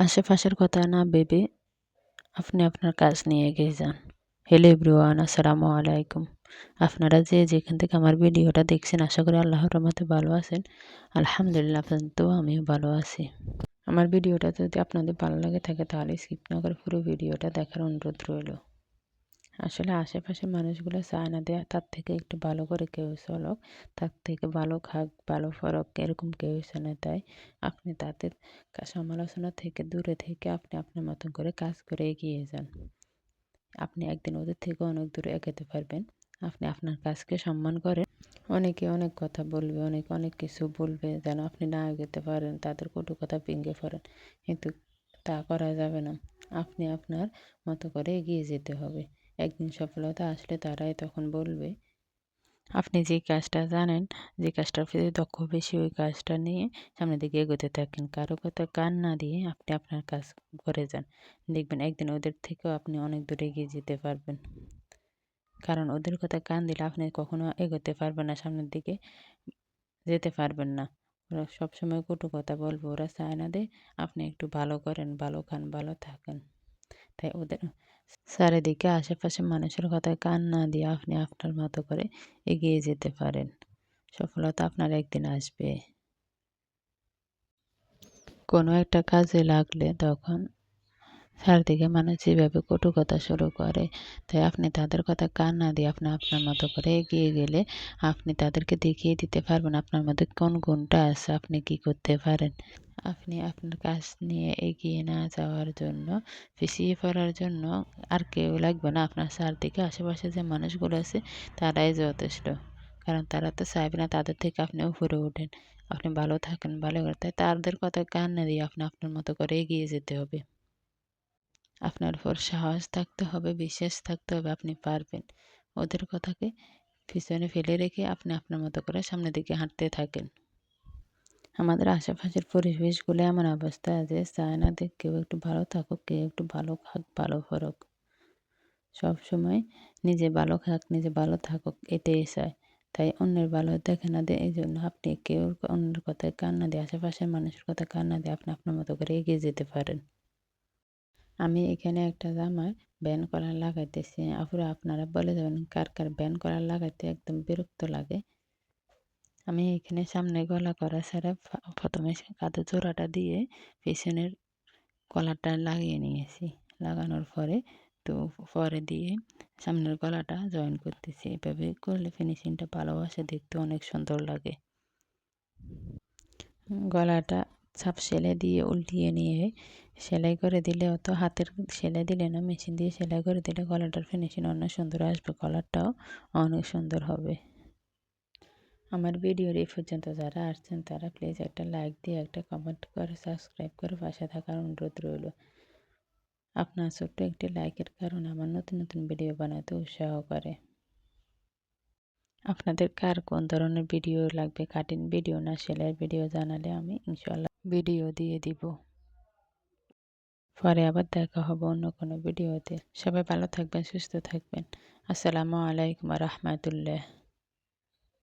আশেপাশের কথা না ভেবে আপনি আপনার কাজ নিয়ে এগিয়ে যান। হ্যালো এভরিওয়ান আসসালামু আলাইকুম। আপনারা যে যেখান থেকে আমার ভিডিওটা দেখছেন, আশা করি আল্লাহর রহমতে ভালো আছেন। আলহামদুলিল্লাহ তো আমিও ভালো আছি। আমার ভিডিওটা যদি আপনাদের ভালো লাগে থাকে, তাহলে স্কিপ না করে পুরো ভিডিওটা দেখার অনুরোধ রইল। আসলে আশেপাশের মানুষগুলো চায় না দেয়, তার থেকে একটু ভালো করে কেউ চলক, তার থেকে ভালো খাক, ভালো ফরক এরকম কেউ না তাই আপনি তাদের সমালোচনা থেকে দূরে থেকে আপনি আপনার মতন করে কাজ করে এগিয়ে যান। আপনি একদিন ওদের থেকে অনেক দূরে এগোতে পারবেন। আপনি আপনার কাজকে সম্মান করেন। অনেকে অনেক কথা বলবে, অনেক অনেক কিছু বলবে, যেন আপনি না এগোতে পারেন, তাদের কটু কথা ভেঙে পড়েন। কিন্তু তা করা যাবে না। আপনি আপনার মতো করে এগিয়ে যেতে হবে। একদিন সফলতা আসলে তারাই তখন বলবে। আপনি যে কাজটা জানেন, যে কাজটার প্রতি দক্ষ বেশি, ওই কাজটা নিয়ে সামনের দিকে এগোতে থাকেন। কারও কথা কান না দিয়ে আপনি আপনার কাজ করে যান। দেখবেন একদিন ওদের থেকেও আপনি অনেক দূরে এগিয়ে যেতে পারবেন। কারণ ওদের কথা কান দিলে আপনি কখনো এগোতে পারবেন না, সামনের দিকে যেতে পারবেন না। ওরা সবসময় কটু কথা বলব, ওরা চায় না দে আপনি একটু ভালো করেন, ভালো খান, ভালো থাকেন। তাই ওদের চারিদিকে আশেপাশে মানুষের কথায় কান না দিয়ে আপনি আপনার মতো করে এগিয়ে যেতে পারেন। সফলতা আপনার একদিন আসবে। কোনো একটা কাজে লাগলে তখন চারদিকে মানুষ যেভাবে কটু কথা শুরু করে, তাই আপনি তাদের কথা কান না দিয়ে আপনি আপনার মতো করে এগিয়ে গেলে আপনি তাদেরকে দেখিয়ে দিতে পারবেন আপনার মধ্যে কোন গুণটা আছে, আপনি কি করতে পারেন। আপনি আপনার কাজ নিয়ে এগিয়ে না যাওয়ার জন্য, পিছিয়ে পড়ার জন্য আর কেউ লাগবে না। আপনার চারদিকে আশেপাশে যে মানুষগুলো আছে, তারাই যথেষ্ট। কারণ তারা তো চাইবে না তাদের থেকে আপনি উপরে ওঠেন। আপনি ভালো থাকেন, ভালো করে। তাই তাদের কথা কান না দিয়ে আপনি আপনার মতো করে এগিয়ে যেতে হবে। আপনার উপর সাহস থাকতে হবে, বিশ্বাস থাকতে হবে আপনি পারবেন। ওদের কথাকে পিছনে ফেলে রেখে আপনি আপনার মতো করে সামনের দিকে হাঁটতে থাকেন। আমাদের আশেপাশের পরিবেশগুলো এমন অবস্থা যে চায় না যে কেউ একটু ভালো থাকুক, কেউ একটু ভালো খাক, ভালো ফরক সব সময় নিজে ভালো খাক, নিজে ভালো থাকুক, এটাই চায়। তাই অন্যের ভালো দেখে না দেয় এই জন্য আপনি কেউ অন্যের কথায় কান না দিয়ে, আশেপাশের মানুষের কথা কান্না দিয়ে আপনি আপনার মতো করে এগিয়ে যেতে পারেন। আমি এখানে একটা জামায় ব্যান কলার লাগাইতেছি। আপুরা আপনারা বলে যাবেন কার কার ব্যান কলার লাগাইতে একদম বিরক্ত লাগে। আমি এখানে সামনে গলা করা ছাড়া প্রথমে কাঁধে জোড়াটা দিয়ে পেছনের কলারটা লাগিয়ে নিয়েছি। লাগানোর পরে তো পরে দিয়ে সামনের গলাটা জয়েন করতেছি। এভাবে করলে ফিনিশিংটা ভালো আসে দেখতে অনেক সুন্দর লাগে। গলাটা ছাপ সেলাই দিয়ে উল্টিয়ে নিয়ে সেলাই করে দিলে অত হাতের সেলাই দিলে না মেশিন দিয়ে সেলাই করে দিলে গলাটার ফিনিশিং অনেক সুন্দর আসবে কলারটাও অনেক সুন্দর হবে। আমার ভিডিওর এই পর্যন্ত যারা আসছেন, তারা প্লিজ একটা লাইক দিয়ে, একটা কমেন্ট করে সাবস্ক্রাইব করে পাশে থাকার অনুরোধ রইল। আপনার ছোট্ট একটি লাইকের কারণে আমার নতুন নতুন ভিডিও বানাতে উৎসাহ করে। আপনাদের কার কোন ধরনের ভিডিও লাগবে? কাটিং ভিডিও না সেলাইয়ের ভিডিও জানালে আমি ইনশাল্লাহ ভিডিও দিয়ে দিব। পরে আবার দেখা হবে অন্য কোনো ভিডিওতে সবাই ভালো থাকবেন, সুস্থ থাকবেন। আসসালামু আলাইকুম রহমতুল্লাহ।